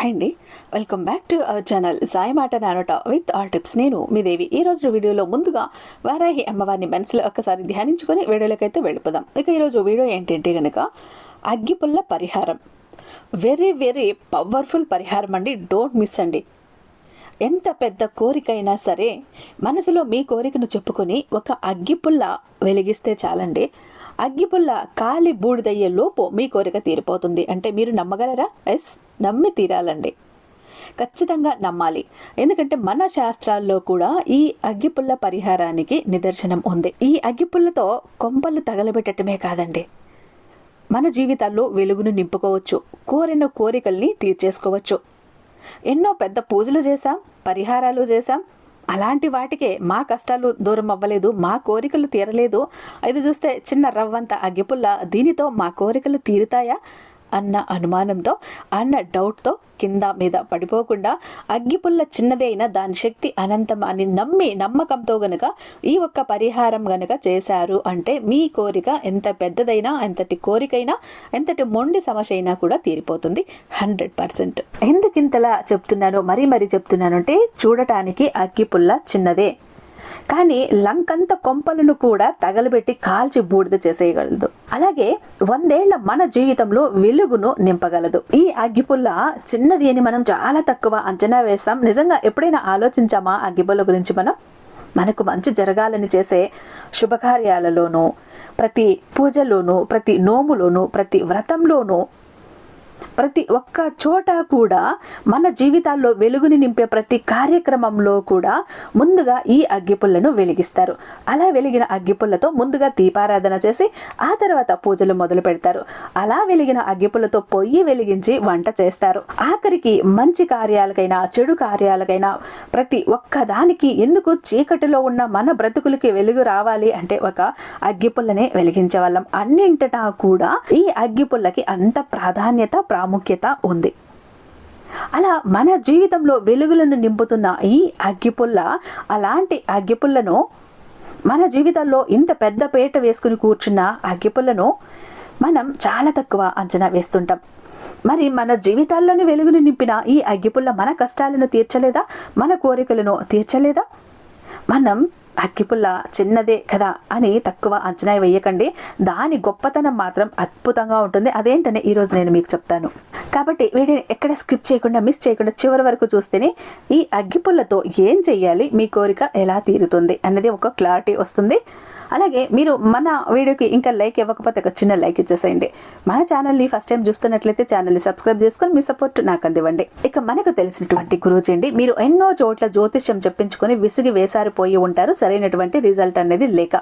Hi అండి. Welcome back to our channel Sai మాట నానోట విత్ ఆల్ టిప్స్. నేను మీ దేవి. ఈ రోజు వీడియోలో ముందుగా వారాహి అమ్మవారిని మనసులో ఒక్కసారి ధ్యానించుకొని వీడియోలోకి అయితే వెళ్ళిపోదాం. ఇక ఈరోజు వీడియో ఏంటంటే కనుక అగ్గిపుల్ల పరిహారం. వెరీ వెరీ పవర్ఫుల్ పరిహారం అండి. డోంట్ మిస్ అండి. ఎంత పెద్ద కోరికైనా సరే మనసులో మీ కోరికను చెప్పుకొని ఒక అగ్గిపుల్ల వెలిగిస్తే చాలండి. అగ్గిపుల్ల కాలి బూడిదయ్యే లోపు మీ కోరిక తీరిపోతుంది. అంటే మీరు నమ్మగలరా? ఎస్ నమ్మి తీరాలండి. ఖచ్చితంగా నమ్మాలి. ఎందుకంటే మన శాస్త్రాల్లో కూడా ఈ అగ్గిపుల్ల పరిహారానికి నిదర్శనం ఉంది. ఈ అగ్గిపుల్లతో కొంపలు తగలబెట్టడమే కాదండి. మన జీవితాల్లో వెలుగును నింపుకోవచ్చు. కోరిన కోరికల్ని తీర్చేసుకోవచ్చు. ఎన్నో పెద్ద పూజలు చేశాం పరిహారాలు చేశాం. అలాంటి వాటికే మా కష్టాలు దూరం అవ్వలేదు మా కోరికలు తీరలేదు. ఇది చూస్తే చిన్న రవ్వంత అగ్గిపుల్ల దీనితో మా కోరికలు తీరుతాయా? అన్న అనుమానంతో అన్న డౌట్తో కింద మీద పడిపోకుండా అగ్గిపుల్ల చిన్నదే అయినా దాని శక్తి అనంతం అని నమ్మి నమ్మకంతో గనుక ఈ ఒక్క పరిహారం గనుక చేశారు అంటే మీ కోరిక ఎంత పెద్దదైనా ఎంతటి కోరికైనా ఎంతటి మొండి సమస్య అయినా కూడా తీరిపోతుంది. Hundred percent. ఎందుకింతలా చెప్తున్నాను మరీ మరీ చెప్తున్నాను అంటే చూడటానికి అగ్గిపుల్ల చిన్నదే. కానీ లంకంత కొంపలను కూడా తగలబెట్టి కాల్చి బూడిద చేసేయగలదు. అలాగే వందేళ్ళ మన జీవితంలో వెలుగును నింపగలదు. ఈ అగ్గిపుల్ల చిన్నది అని మనం చాలా తక్కువ అంచనా వేస్తాం. నిజంగా ఎప్పుడైనా ఆలోచించామా అగ్గిపుల్ల గురించి మనం? మనకు మంచి జరగాలని చేసే శుభకార్యాలలోనూ ప్రతి పూజలోనూ ప్రతి నోములోనూ ప్రతి వ్రతంలోనూ ప్రతి ఒక్క చోట కూడా మన జీవితాల్లో వెలుగుని నింపే ప్రతి కార్యక్రమంలో కూడా ముందుగా ఈ అగ్గిపుల్లను వెలిగిస్తారు. అలా వెలిగిన అగ్గిపుల్లతో ముందుగా దీపారాధన చేసి ఆ తర్వాత పూజలు మొదలు పెడతారు. అలా వెలిగిన అగ్గిపుల్లతో పొయ్యి వెలిగించి వంట చేస్తారు. ఆఖరికి మంచి కార్యాలకైనా చెడు కార్యాలకైనా ప్రతి ఒక్క దానికి ఎందుకు చీకటిలో ఉన్న మన బ్రతుకులకి వెలుగు రావాలి అంటే ఒక అగ్గిపుల్లనే వెలిగించే వాళ్ళం. అన్నింటినా కూడా ఈ అగ్గిపుల్లకి అంత ప్రాధాన్యత ప్రాముఖ్యత ఉంది. అలా మన జీవితంలో వెలుగులను నింపుతున్న ఈ అగ్గిపుల్ల అలాంటి అగ్గిపుల్లను మన జీవితంలో ఇంత పెద్ద పేట వేసుకుని కూర్చున్న అగ్గిపుల్లను మనం చాలా తక్కువ అంచనా వేస్తుంటాం. మరి మన జీవితాల్లోని వెలుగును నింపిన ఈ అగ్గిపుల్ల మన కష్టాలను తీర్చలేదా? మన కోరికలను తీర్చలేదా? మనం అగ్గిపుల్ల చిన్నదే కదా అని తక్కువ అంచనా వేయకండి. దాని గొప్పతనం మాత్రం అద్భుతంగా ఉంటుంది. అదేంటనే ఈరోజు నేను మీకు చెప్తాను. కాబట్టి వీటిని ఎక్కడ స్కిప్ చేయకుండా మిస్ చేయకుండా చివరి వరకు చూస్తేనే ఈ అగ్గిపుల్లతో ఏం చెయ్యాలి మీ కోరిక ఎలా తీరుతుంది అన్నది ఒక క్లారిటీ వస్తుంది. అలాగే మీరు మన వీడియోకి ఇంకా లైక్ ఇవ్వకపోతే ఒక చిన్న లైక్ ఇచ్చేసేయండి. మన ఛానల్ని ఫస్ట్ టైం చూస్తున్నట్లయితే ఛానల్ని సబ్స్క్రైబ్ చేసుకొని మీ సపోర్ట్ నాకు అందివ్వండి. ఇక మనకు తెలిసినటువంటి గురువుజీ అండి మీరు ఎన్నో చోట్ల జ్యోతిష్యం చెప్పించుకొని విసిగి వేసారిపోయి ఉంటారు సరైనటువంటి రిజల్ట్ అనేది లేక.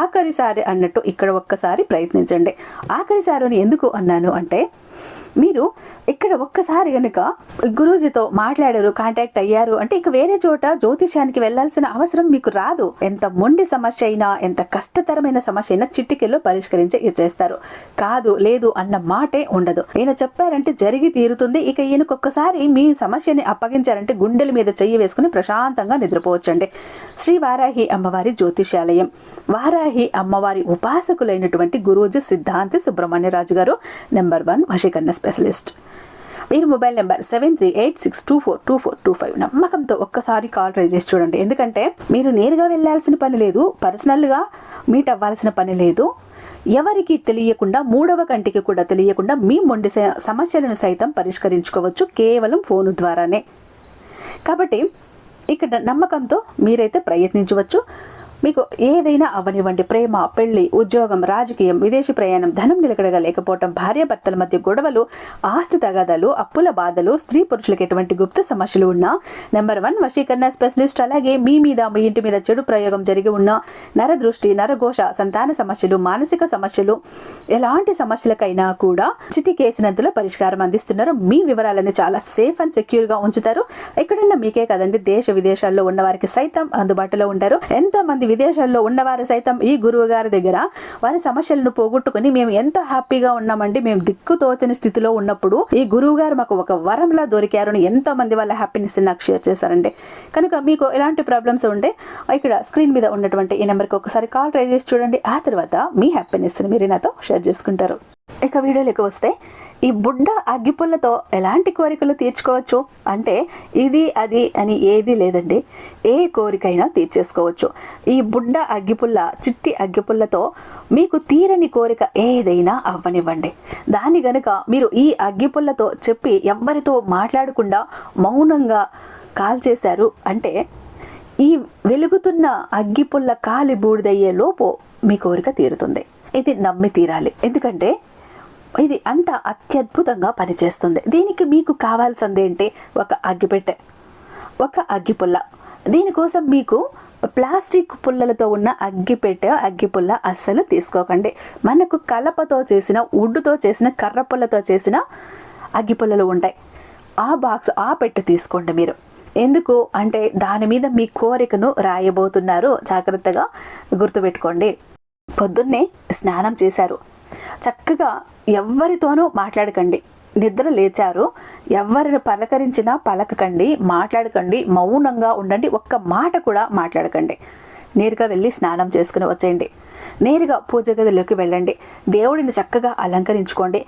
ఆఖరిసారి అన్నట్టు ఇక్కడ ఒక్కసారి ప్రయత్నించండి. ఆఖరిసారి ఎందుకు అన్నాను అంటే మీరు ఇక్కడ ఒక్కసారి కనుక గురూజీతో మాట్లాడారు కాంటాక్ట్ అయ్యారు అంటే ఇక వేరే చోట జ్యోతిష్యానికి వెళ్ళాల్సిన అవసరం మీకు రాదు. ఎంత మొండి సమస్య అయినా ఎంత కష్టతరమైన సమస్య అయినా చిట్టికెల్లో పరిష్కరించి ఇచ్చేస్తారు కాదు లేదు అన్న మాటే ఉండదు. ఈయన చెప్పారంటే జరిగి తీరుతుంది. ఇక ఈయనకు ఒక్కసారి మీ సమస్యని అప్పగించారంటే గుండెల మీద చెయ్యి వేసుకుని ప్రశాంతంగా నిద్రపోవచ్చండి. శ్రీ వారాహి అమ్మవారి జ్యోతిషాలయం వారాహి అమ్మవారి ఉపాసకులైనటువంటి గురూజీ సిద్ధాంతి సుబ్రహ్మణ్యరాజు గారు నెంబర్ వన్ వశీకరణ స్పెషలిస్ట్. మీరు mobile number seven three eight six two four two four two five. నమ్మకంతో ఒక్కసారి కాల్ ట్రై చేసి చూడండి. ఎందుకంటే మీరు నేరుగా వెళ్ళాల్సిన పని లేదు పర్సనల్గా మీట్ అవ్వాల్సిన పని లేదు. ఎవరికి తెలియకుండా మూడవ కంటికి కూడా తెలియకుండా మీ మొండి సమస్యలను సైతం పరిష్కరించుకోవచ్చు కేవలం ఫోను ద్వారానే. కాబట్టి ఇక్కడ నమ్మకంతో మీరైతే ప్రయత్నించవచ్చు. మీకు ఏదైనా అవనివ్వండి. ప్రేమ పెళ్ళి ఉద్యోగం రాజకీయం విదేశీ ప్రయాణం ధనం నిలకడగా లేకపోవటం భార్యాభర్తల మధ్య గొడవలు ఆస్తి తగాదాలు అప్పుల బాధలు స్త్రీ పురుషులకు ఎటువంటి గుప్త సమస్యలు ఉన్నా నెంబర్ వన్ వశీకరణ స్పెషలిస్ట్ అలాగే మీ మీద మీ ఇంటి మీద చెడు ప్రయోగం జరిగి ఉన్న నరదృష్టి నరఘోష సంతాన సమస్యలు మానసిక సమస్యలు ఎలాంటి సమస్యలకైనా కూడా చిటికేసినంతలో పరిష్కారం అందిస్తున్నారు. మీ వివరాలను చాలా సేఫ్ అండ్ సెక్యూర్గా ఉంచుతారు. ఎక్కడన్నా మీకే కదండి దేశ విదేశాల్లో ఉన్న వారికి సైతం అందుబాటులో ఉంటారు. ఎంతో మంది విదేశాల్లో ఉన్నవారు సైతం ఈ గురువు గారి దగ్గర వారి సమస్యలను పోగొట్టుకుని మేము ఎంతో హ్యాపీగా ఉన్నామండి మేము దిక్కు తోచని స్థితిలో ఉన్నప్పుడు ఈ గురువు గారు మాకు ఒక వరంలా దొరికారు అని ఎంతో మంది వాళ్ళ హ్యాపీనెస్ నాకు షేర్ చేశారండి. కనుక మీకు ఎలాంటి ప్రాబ్లమ్స్ ఉంటే ఇక్కడ స్క్రీన్ మీద ఉన్నటువంటి ఈ నెంబర్కి ఒకసారి కాల్ ట్రై చేసి చూడండి. ఆ తర్వాత మీ హ్యాపీనెస్ని మీరు నాతో షేర్ చేసుకుంటారు. ఇక ఎక్కువ వస్తే ఈ బుడ్డ అగ్గిపుల్లతో ఎలాంటి కోరికలు తీర్చుకోవచ్చు? అంటే ఇది అది అని ఏది లేదండి. ఏ కోరికైనా తీర్చేసుకోవచ్చు. ఈ బుడ్డ అగ్గిపుల్ల చిట్టి అగ్గిపుల్లతో మీకు తీరని కోరిక ఏదైనా అవ్వనివ్వండి. దాన్ని గనుక మీరు ఈ అగ్గిపుల్లతో చెప్పి ఎవ్వరితో మాట్లాడకుండా మౌనంగా కాల్ చేశారు అంటే ఈ వెలుగుతున్న అగ్గిపుల్ల కాలి బూడిదయ్యే లోపు మీ కోరిక తీరుతుంది. ఇది నమ్మి తీరాలి. ఎందుకంటే ఇది అంత అత్యద్భుతంగా పనిచేస్తుంది. దీనికి మీకు కావాల్సింది ఏంటి? ఒక అగ్గిపెట్టె. ఒక అగ్గిపుల్ల. దీనికోసం మీకు ప్లాస్టిక్ పుల్లలతో ఉన్న అగ్గిపెట్టె అగ్గిపుల్ల అస్సలు తీసుకోకండి. మనకు కలపతో చేసిన ఉడ్డుతో చేసిన కర్ర పుల్లతో చేసిన అగ్గిపుల్లలు ఉంటాయి. ఆ బాక్స్ ఆ పెట్టె తీసుకోండి మీరు. ఎందుకు? అంటే దాని మీద మీ కోరికను రాయబోతున్నారు. జాగ్రత్తగా గుర్తుపెట్టుకోండి. పొద్దున్నే స్నానం చేశారు. చక్కగా ఎవ్వరితోనూ మాట్లాడకండి. నిద్ర లేచారు. ఎవరిని పలకరించినా పలకకండి మాట్లాడకండి మౌనంగా ఉండండి ఒక్క మాట కూడా మాట్లాడకండి. నేరుగా వెళ్ళి స్నానం చేసుకుని వచ్చేయండి. నేరుగా పూజ గదిలోకి వెళ్ళండి. దేవుడిని చక్కగా అలంకరించుకోండి.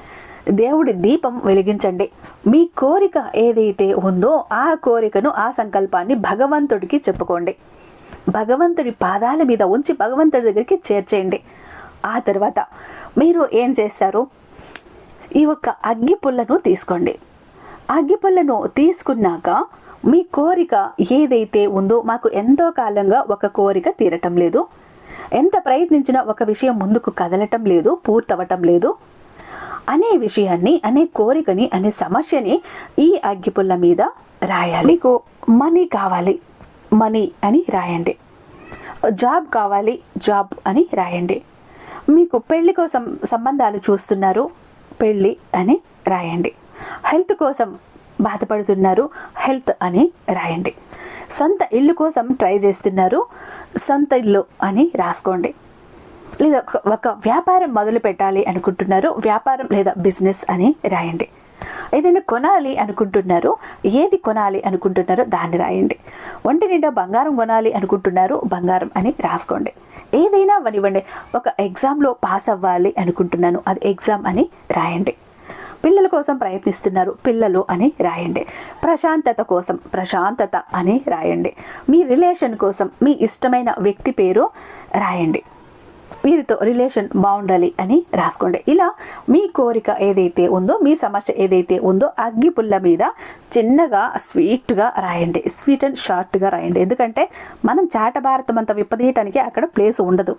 దేవుడి దీపం వెలిగించండి. మీ కోరిక ఏదైతే ఉందో ఆ కోరికను ఆ సంకల్పాన్ని భగవంతుడికి చెప్పుకోండి. భగవంతుడి పాదాల మీద ఉంచి భగవంతుడి దగ్గరికి చేర్చేయండి. ఆ తర్వాత మీరు ఏం చేస్తారు ఈ ఒక్క అగ్గి పుల్లను తీసుకోండి. అగ్గి పుల్లను తీసుకున్నాక మీ కోరిక ఏదైతే ఉందో మాకు ఎంతో కాలంగా ఒక కోరిక తీరటం లేదు. ఎంత ప్రయత్నించినా ఒక విషయం ముందుకు కదలటం లేదు పూర్తవటం లేదు. అనే విషయాన్ని అనే కోరికని అనే సమస్యని ఈ అగ్గిపుల్ల మీద రాయాలి. మనీ కావాలి. మనీ అని రాయండి. జాబ్ కావాలి. జాబ్ అని రాయండి. మీకు పెళ్ళి కోసం సంబంధాలు చూస్తున్నారు పెళ్ళి అని రాయండి. హెల్త్ కోసం బాధపడుతున్నారు హెల్త్ అని రాయండి. సొంత ఇల్లు కోసం ట్రై చేస్తున్నారు సొంత ఇల్లు అని రాసుకోండి. లేదా ఒక- వ్యాపారం మొదలు పెట్టాలి అనుకుంటున్నారు వ్యాపారం లేదా బిజినెస్ అని రాయండి. ఏదైనా కొనాలి అనుకుంటున్నారు ఏది కొనాలి అనుకుంటున్నారో దాన్ని రాయండి. ఒంటి నిండా బంగారం కొనాలి అనుకుంటున్నారు బంగారం అని రాసుకోండి. ఏదైనా వనివ్వండి ఒక ఎగ్జామ్లో పాస్ అవ్వాలి అనుకుంటున్నాను అది ఎగ్జామ్ అని రాయండి. పిల్లల కోసం ప్రయత్నిస్తున్నారు పిల్లలు అని రాయండి. ప్రశాంతత కోసం ప్రశాంతత అని రాయండి. మీ రిలేషన్ కోసం మీ ఇష్టమైన వ్యక్తి పేరు రాయండి. వీరితో రిలేషన్ బాగుండాలి అని రాసుకోండి. ఇలా మీ కోరిక ఏదైతే ఉందో మీ సమస్య ఏదైతే ఉందో అగ్గి పుల్ల మీద చిన్నగా స్వీట్గా రాయండి. స్వీట్ అండ్ షార్ట్గా రాయండి. ఎందుకంటే మనం చాట భారతం అంతా విప్పదీయటానికి అక్కడ ప్లేస్ ఉండదు.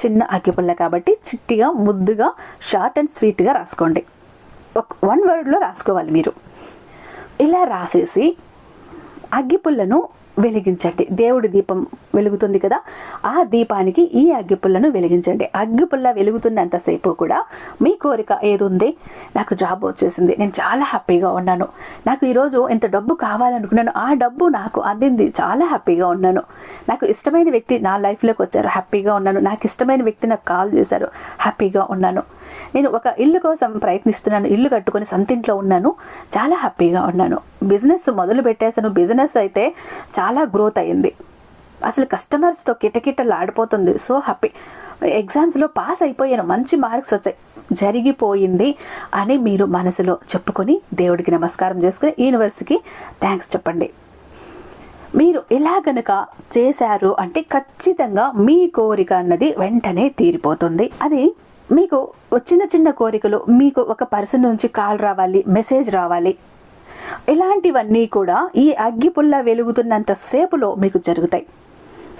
చిన్న అగ్గిపుల్ల కాబట్టి చిట్టిగా ముద్దుగా షార్ట్ అండ్ స్వీట్గా రాసుకోండి. ఒక వన్ వర్డ్లో రాసుకోవాలి మీరు. ఇలా రాసేసి అగ్గిపుల్లను వెలిగించండి. దేవుడి దీపం వెలుగుతుంది కదా? ఆ దీపానికి ఈ అగ్గిపుల్లను వెలిగించండి. అగ్గిపుల్ల వెలుగుతున్నంతసేపు కూడా మీ కోరిక ఏదుంది? నాకు జాబ్ వచ్చేసింది. నేను చాలా హ్యాపీగా ఉన్నాను. నాకు ఈరోజు ఇంత డబ్బు కావాలనుకున్నాను. ఆ డబ్బు నాకు అందింది. చాలా హ్యాపీగా ఉన్నాను. నాకు ఇష్టమైన వ్యక్తి నా లైఫ్లోకి వచ్చారు. హ్యాపీగా ఉన్నాను. నాకు ఇష్టమైన వ్యక్తి నాకు కాల్ చేశారు. హ్యాపీగా ఉన్నాను. నేను ఒక ఇల్లు కోసం ప్రయత్నిస్తున్నాను. ఇల్లు కట్టుకొని సొంతింట్లో ఉన్నాను. చాలా హ్యాపీగా ఉన్నాను. బిజినెస్ మొదలు పెట్టేసాను బిజినెస్ అయితే చాలా గ్రోత్ అయింది అసలు కస్టమర్స్తో కిటకిటలాడిపోతుంది సో హ్యాపీ ఎగ్జామ్స్లో పాస్ అయిపోయాను మంచి మార్క్స్ వచ్చాయి. జరిగిపోయింది అని మీరు మనసులో చెప్పుకొని దేవుడికి నమస్కారం చేసుకుని యూనివర్సిటీకి థ్యాంక్స్ చెప్పండి. మీరు ఇలా గనక చేశారు అంటే ఖచ్చితంగా మీ కోరిక అన్నది వెంటనే తీరిపోతుంది. అది మీకు చిన్న చిన్న కోరికలు మీకు ఒక పర్సన్ నుంచి కాల్ రావాలి మెసేజ్ రావాలి. ఇలాంటివన్నీ కూడా ఈ అగ్గిపుల్ల వెలుగుతున్నంత సేపులో మీకు జరుగుతాయి.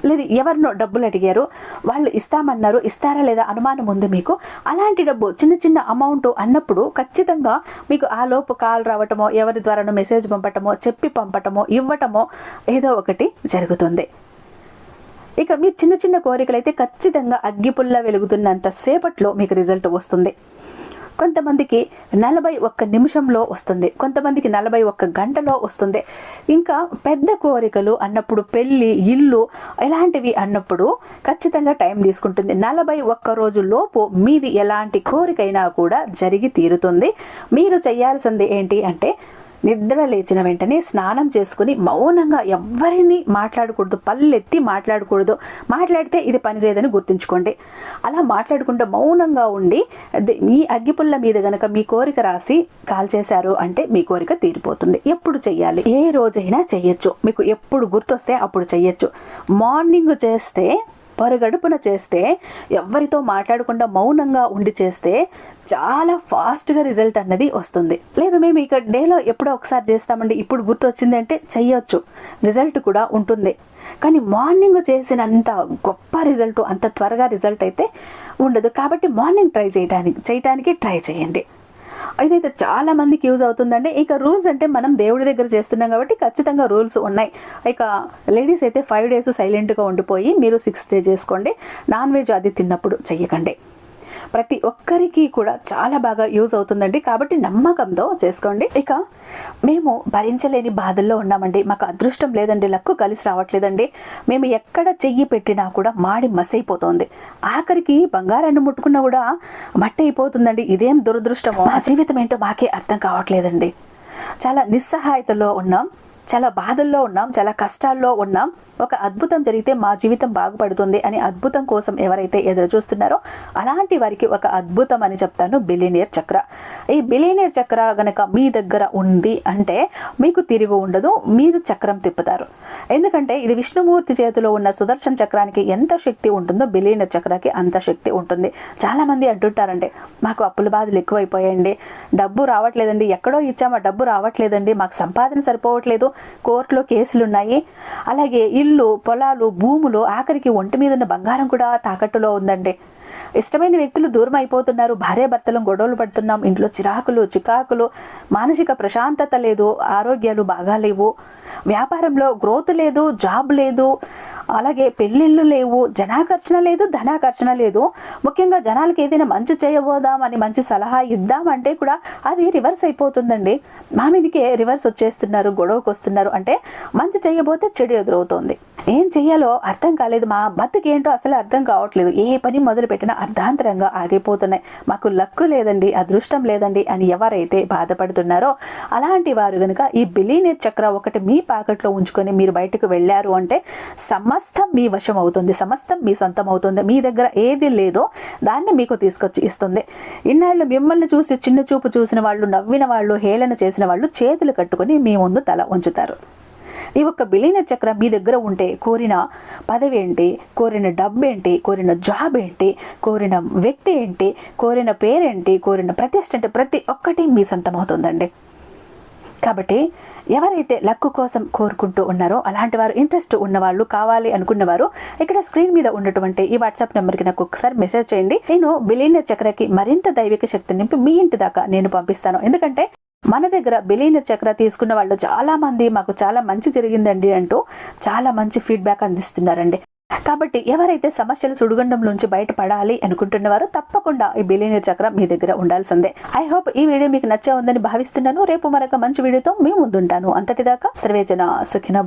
లేదు ఎవరినో డబ్బులు అడిగారు వాళ్ళు ఇస్తామన్నారు ఇస్తారా లేదా అనుమానం ఉంది మీకు? అలాంటి డబ్బు చిన్న చిన్న అమౌంట్ అన్నప్పుడు ఖచ్చితంగా మీకు ఆ లోపు కాల్ రావటమో ఎవరి ద్వారానో మెసేజ్ పంపటమో చెప్పి పంపటమో ఇవ్వటమో ఏదో ఒకటి జరుగుతుంది. ఇక మీ చిన్న చిన్న కోరికలు అయితే ఖచ్చితంగా అగ్గిపుల్ల వెలుగుతున్నంత సేపట్లో మీకు రిజల్ట్ వస్తుంది. కొంతమందికి నలభై ఒక్క నిమిషంలో వస్తుంది. కొంతమందికి నలభై ఒక్క గంటలో వస్తుంది. ఇంకా పెద్ద కోరికలు అన్నప్పుడు పెళ్ళి ఇల్లు ఇలాంటివి అన్నప్పుడు ఖచ్చితంగా టైం తీసుకుంటుంది. నలభై ఒక్క రోజు లోపు మీది ఎలాంటి కోరికైనా కూడా జరిగి తీరుతుంది. మీరు చేయాల్సింది ఏంటి అంటే నిద్ర లేచిన వెంటనే స్నానం చేసుకుని మౌనంగా ఎవ్వరిని మాట్లాడకూడదు పల్లెత్తి మాట్లాడకూడదు. మాట్లాడితే ఇది పనిచేయదని గుర్తుంచుకోండి. అలా మాట్లాడుకుంటూ మౌనంగా ఉండి మీ అగ్గిపుల్ల మీద గనక మీ కోరిక రాసి కాల్ చేశారు అంటే మీ కోరిక తీరిపోతుంది. ఎప్పుడు చెయ్యాలి? ఏ రోజైనా చెయ్యొచ్చు. మీకు ఎప్పుడు గుర్తొస్తే అప్పుడు చెయ్యొచ్చు. మార్నింగ్ చేస్తే పరుగడుపున చేస్తే ఎవరితో మాట్లాడకుండా మౌనంగా ఉండి చేస్తే చాలా ఫాస్ట్గా రిజల్ట్ అన్నది వస్తుంది. లేదు మేము ఇక డేలో ఎప్పుడో ఒకసారి చేస్తామండి. ఇప్పుడు గుర్తొచ్చింది అంటే చెయ్యొచ్చు. రిజల్ట్ కూడా ఉంటుంది. కానీ మార్నింగ్ చేసినంత గొప్ప రిజల్ట్ అంత త్వరగా రిజల్ట్ అయితే ఉండదు. కాబట్టి మార్నింగ్ ట్రై చేయడానికి చేయటానికి ట్రై చేయండి. ఇదైతే చాలా మందికి యూజ్ అవుతుందండి. ఇక రూల్స్ అంటే మనం దేవుడి దగ్గర చేస్తున్నాం కాబట్టి ఖచ్చితంగా రూల్స్ ఉన్నాయి. ఇక లేడీస్ అయితే ఫైవ్ డేస్ సైలెంట్గా ఉండిపోయి మీరు సిక్స్ డే చేసుకోండి. నాన్ వెజ్ అది తిన్నప్పుడు చెయ్యకండి. ప్రతి ఒక్కరికి కూడా చాలా బాగా యూజ్ అవుతుందండి. కాబట్టి నమ్మకంతో చేసుకోండి. ఇక మేము భరించలేని బాధల్లో ఉన్నామండి. మాకు అదృష్టం లేదండి. లక్కు కలిసి రావట్లేదండి. మేము ఎక్కడ చెయ్యి పెట్టినా కూడా మాడి మసైపోతోంది. ఆఖరికి బంగారాన్ని ముట్టుకున్నా కూడా మట్టి అయిపోతుందండి. ఇదేం దురదృష్టమో. మా జీవితం ఏంటో మాకే అర్థం కావట్లేదండి. చాలా నిస్సహాయతలో ఉన్నాం. చాలా బాధల్లో ఉన్నాం. చాలా కష్టాల్లో ఉన్నాం. ఒక అద్భుతం జరిగితే మా జీవితం బాగుపడుతుంది అని అద్భుతం కోసం ఎవరైతే ఎదురు చూస్తున్నారో అలాంటి వారికి ఒక అద్భుతం అని చెప్తాను బిలీనియర్ చక్ర. ఈ బిలీనియర్ చక్ర గనక మీ దగ్గర ఉంది అంటే మీకు తిరిగి ఉండదు మీరు చక్రం తిప్పుతారు. ఎందుకంటే ఇది విష్ణుమూర్తి చేతిలో ఉన్న సుదర్శన చక్రానికి ఎంత శక్తి ఉంటుందో బిలీనియర్ చక్రాకి అంత శక్తి ఉంటుంది. చాలామంది అడ్డుంటారంటే మాకు అప్పుల బాధలు ఎక్కువైపోయాయండి డబ్బు రావట్లేదండి ఎక్కడో ఇచ్చామా డబ్బు రావట్లేదండి మాకు సంపాదన సరిపోవట్లేదు కోర్టులో కేసులు ఉన్నాయి అలాగే ఇల్లు పొలాలు భూములు ఆఖరికి ఒంటి మీద ఉన్న బంగారం కూడా తాకట్టులో ఉందండి. ఇష్టమైన వ్యక్తులు దూరం అయిపోతున్నారు. భార్యాభర్తలు గొడవలు పడుతున్నాం. ఇంట్లో చిరాకులు చికాకులు మానసిక ప్రశాంతత లేదు ఆరోగ్యాలు బాగాలేవు వ్యాపారంలో గ్రోత్ లేదు జాబ్ లేదు అలాగే పెళ్ళిళ్ళు లేవు జనాకర్షణ లేదు ధనాకర్షణ లేదు. ముఖ్యంగా జనాలకి ఏదైనా మంచి చేయబోదామని మంచి సలహా ఇద్దామంటే కూడా అది రివర్స్ అయిపోతుందండి. మా మీదకే రివర్స్ వచ్చేస్తున్నారు గొడవకు వస్తున్నారు అంటే మంచి చేయబోతే చెడు ఎదురవుతోంది. ఏం చెయ్యాలో అర్థం కాలేదు మా బతుకు ఏంటో అసలు అర్థం కావట్లేదు. ఏ పని మొదలు పెట్టినా అర్ధాంతరంగా ఆగిపోతున్నాయి. మాకు లక్కు లేదండి అదృష్టం లేదండి అని ఎవరైతే బాధపడుతున్నారో అలాంటి వారు కనుక ఈ బిలీనేర్ చక్ర ఒకటి మీ పాకెట్లో ఉంచుకొని మీరు బయటకు వెళ్ళారు అంటే సమస్తం మీ వశం అవుతుంది సమస్తం మీ సొంతం అవుతుంది. మీ దగ్గర ఏది లేదో దాన్ని మీకు తీసుకొచ్చి ఇస్తుంది. ఇన్నాళ్ళు మిమ్మల్ని చూసి చిన్న చూపు చూసిన వాళ్ళు నవ్విన వాళ్ళు హేళన చేసిన వాళ్ళు చేతులు కట్టుకొని మీ ముందు తల ఉంచుతారు. ఈ ఒక్క బిలీన చక్రం మీ దగ్గర ఉంటే కోరిన పదవి ఏంటి కోరిన డబ్బు ఏంటి కోరిన జాబ్ ఏంటి కోరిన వ్యక్తి ఏంటి కోరిన పేరేంటి కోరిన ప్రతిష్ట అంటే ప్రతి ఒక్కటి మీ సొంతమవుతుందండి. కాబట్టి ఎవరైతే లక్కు కోసం కోరుకుంటూ ఉన్నారో అలాంటి వారు ఇంట్రెస్ట్ ఉన్నవాళ్ళు కావాలి అనుకున్నవారు ఇక్కడ స్క్రీన్ మీద ఉన్నటువంటి ఈ వాట్సాప్ నెంబర్కి నాకు ఒకసారి మెసేజ్ చేయండి. నేను బిలీన చక్రకి మరింత దైవిక శక్తి నింపి మీ ఇంటి దాకా నేను పంపిస్తాను. ఎందుకంటే మన దగ్గర బిలియనర్ చక్ర తీసుకున్న వాళ్ళు చాలా మంది మాకు చాలా మంచి జరిగిందండి అంటూ చాలా మంచి ఫీడ్బ్యాక్ అందిస్తున్నారండి. కాబట్టి ఎవరైతే సమస్యల సుడిగుండం నుంచి బయటపడాలి అనుకుంటున్నవారో తప్పకుండా ఈ బిలియనర్ చక్రం మీ దగ్గర ఉండాల్సిందే. ఐ హోప్ ఈ వీడియో మీకు నచ్చే ఉందని భావిస్తున్నాను. రేపు మరొక మంచి వీడియోతో మీ ముందుంటాను. అంతటిదాకా సర్వేజన సుఖిన